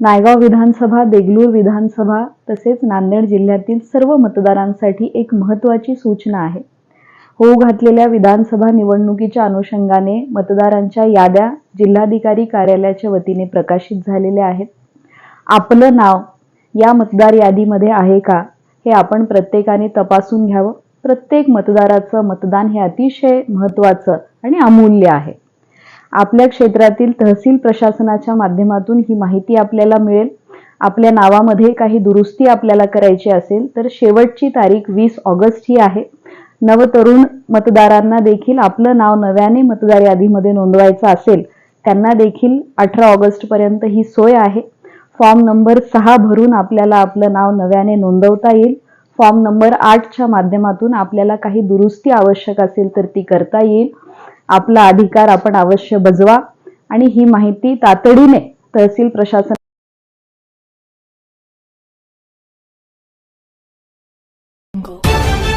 नायगाव विधानसभा देगलूर विधानसभा तसेच नांदेड जिल्ह्यातील सर्व मतदारांसाठी एक महत्त्वाची सूचना आहे. होऊ घातलेल्या विधानसभा निवडणुकीच्या अनुषंगाने मतदारांच्या याद्या जिल्हाधिकारी कार्यालयाच्या वतीने प्रकाशित झालेल्या आहेत. आपलं नाव या मतदार यादीमध्ये आहे का हे आपण प्रत्येकाने तपासून घ्यावं. प्रत्येक मतदाराचं मतदान हे अतिशय महत्त्वाचं आणि अमूल्य आहे. आपल्या क्षेत्रातील तहसील प्रशासनाच्या माध्यमातून ही माहिती आपल्याला मिळेल. आपल्या नावामध्ये काही दुरुस्ती आपल्याला करायची असेल तर शेवटची तारीख वीस ऑगस्ट ही आहे. नवतरुण मतदारांना देखील आपलं नाव नव्याने मतदार यादीमध्ये नोंदवायचं असेल त्यांना देखील अठरा ऑगस्ट पर्यंत ही सोय आहे. फॉर्म नंबर सहा भरून आपल्याला आपलं नाव नव्याने नोंदवता येईल. फॉर्म नंबर आठच्या माध्यमातून आपल्याला काही दुरुस्ती आवश्यक असेल तर ती करता येईल. आपला अधिकार आपण अवश्य बजवा आणि ही माहिती तातडीने तहसील प्रशासन Jungle.